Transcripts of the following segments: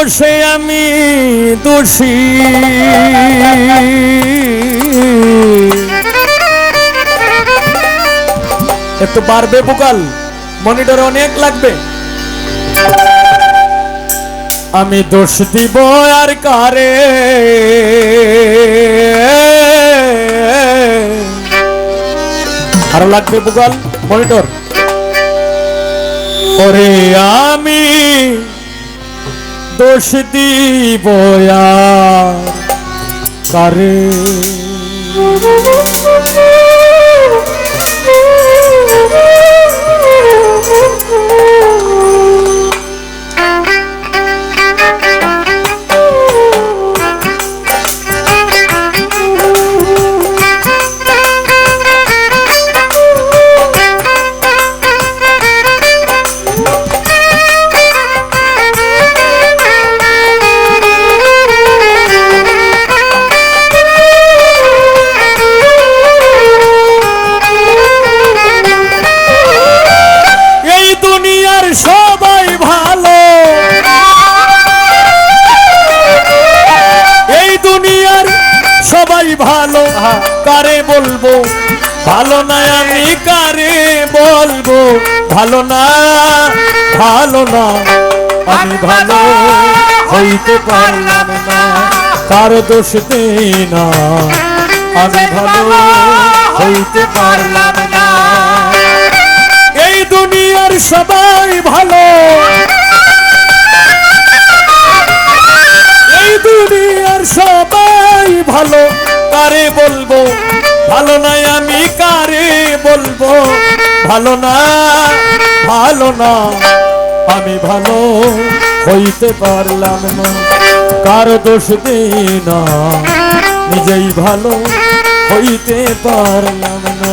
দোষে আমি দোষী। একটু বাড়বে বুকাল মনিটর অনেক লাগবে। আমি দোষ দিব আর কারে? আরও লাগবে বুকাল মনিটর ওরে আমি দোষ দিব কারে? ভালো কারে বলব ভালো না আমি কারে বলব ভালো না ভালো না আমি ভালো হইতে পারলাম না কার দোষ না। আমি ভালো হইতে পারলাম না। এই দুনিয়ার সবাই ভালো। এই দুনিয়ার সবাই ভালো। কারে বলব? ভালো নাই আমি কারে বলব? ভালো না ভালো না। আমি ভালো হইতে পারলাম না। কার দোষ দিই না নিজেই ভালো হইতে পারলাম না।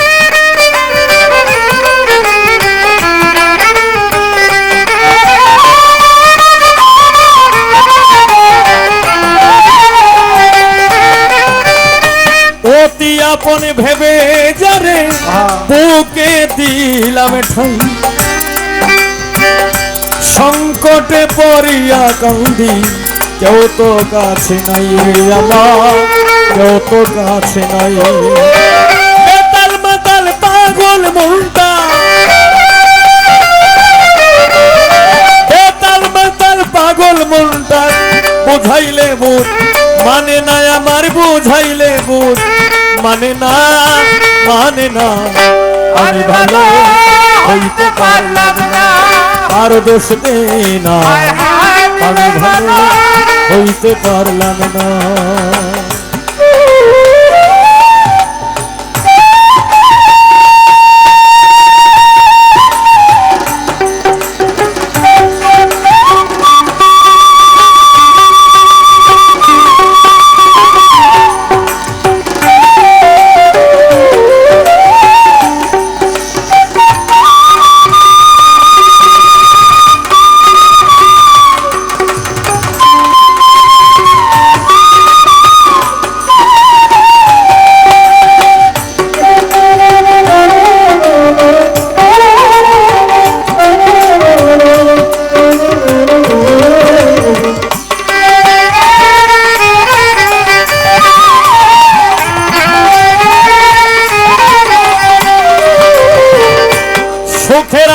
আপন ভেবে যারে বুকে দিলাম ঠাই। সংকটে পড়িয়া কান্দি, কেউ তো কাছে নাই আমার, কেউ তো কাছে নাই। বেতাল মাতাল পাগল মনটা। বেতাল মাতাল পাগল মানে না আমার, বুঝাইলে বুঝ। মানে না মানে না। আমি ভালো হইতে পারলাম না। আর দোষ দে না। আমি ভালো হইতে পারলাম না।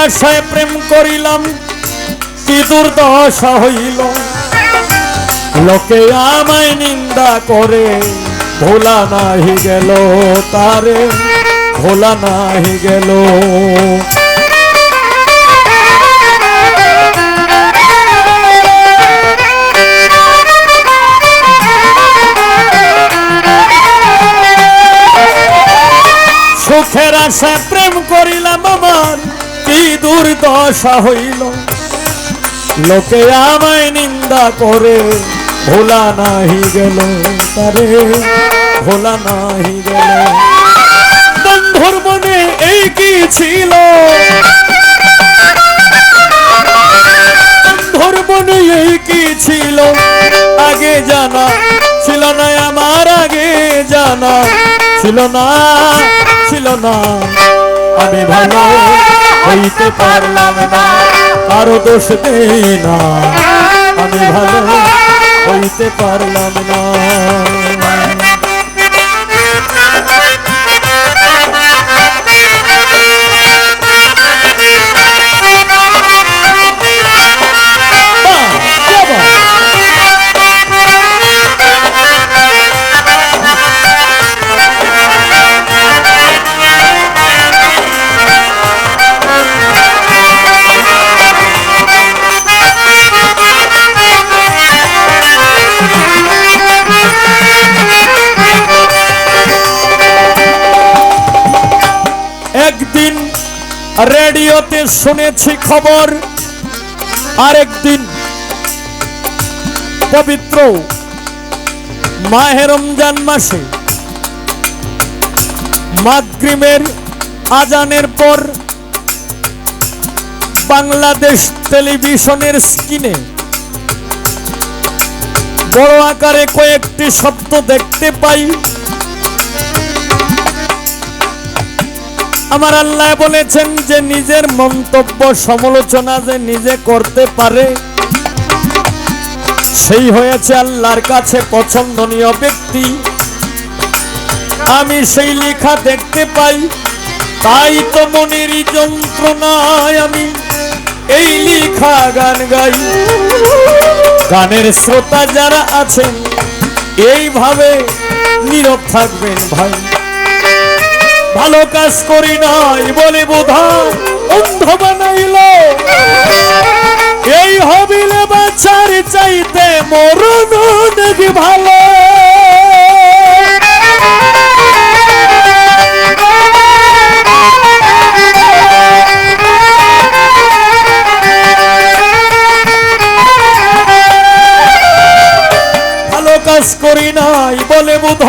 আশায় প্রেম করিলাম, কি দুর্দশা হইল। লোকে আমায় নিন্দা করে, ভোলা নাহি গেল তারে, ভোলা নাহি গেল। সুখের আশা প্রেম করিলাম দুর্দশা হইল। লোকে আমায় নিন্দা করে, ভোলা নাহি গেল তারে, ভোলা নাহি গেল। বন্ধুর মনে এই কি ছিল? বন্ধুর মনে এই কি ছিল? আগে জানা ছিল না, আমার আগে জানা ছিল না ছিল না। আমি ভালো হইতে পারলাম না। কারও দোষ দেই না। আমি ভালো হইতে পারলাম না। রেডিওতে শুনেছি খবর। আরেকদিন পবিত্র মাহে রমজান মাসে মাগরিমের আজানের পর বাংলাদেশ টেলিভিশনের স্ক্রিনে বড় আকারে কয়েকটি শব্দ দেখতে পাই। আমার আল্লাহ বলেছেন যে নিজের মন্তব্য সমালোচনা যে নিজে করতে পারে, সেই হয়েছে আল্লাহর কাছে পছন্দনীয় ব্যক্তি। আমি সেই লেখা দেখতে পাই, তাই তো মনের যন্ত্রণায় আমি এই লেখা গান গাই। গানের শ্রোতা যারা আছেন, এইভাবে নীরব থাকবেন ভাই। ভালো কাজ করি নাই বলে বোধা অন্ধ বানাইল। এই হবিলে বাচ্চার চাইতে মরণ নাকি ভালো? কাজ করি নাই বলে বোধ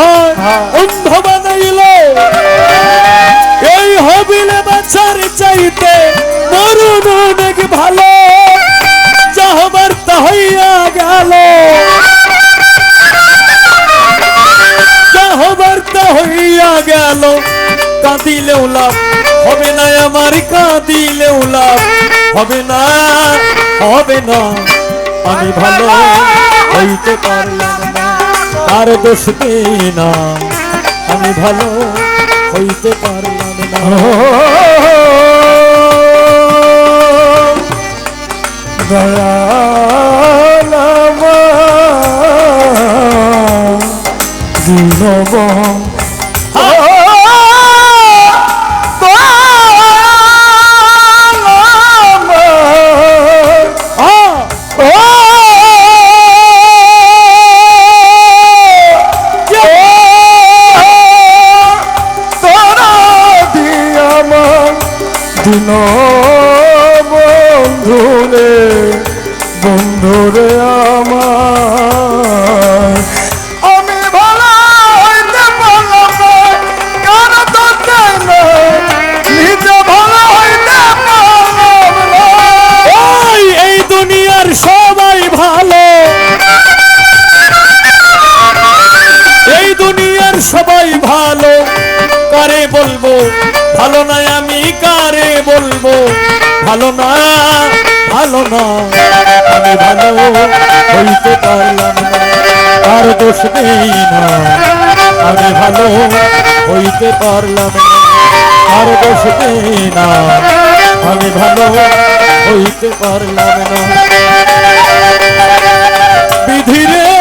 গেল। কাঁদিলেও লাভ হবে না আমার কাঁদিলেও লাভ হবে না হবে না, আমি ভালো হইতে পারলাম না আর দোষ না? আমি ভালো হইতে পারলাম না। দয়ালাম দিনব বন্ধুরে আমার। আমি ভালো হইতে কেন তো নিজে ভালো হইতে এই দুনিয়ার সবাই ভালো। এই দুনিয়ার সবাই ভালো। কারে বলব? ভালো না আমি, কারে বলব? ভালো না ভালো না। আমি ভালো হইতে পারলাম না। আর দোষ নেই না আমি ভালো হইতে পারলাম না। আর দোষ নেই না আমি ভালো হইতে পারলাম না। বিধিরে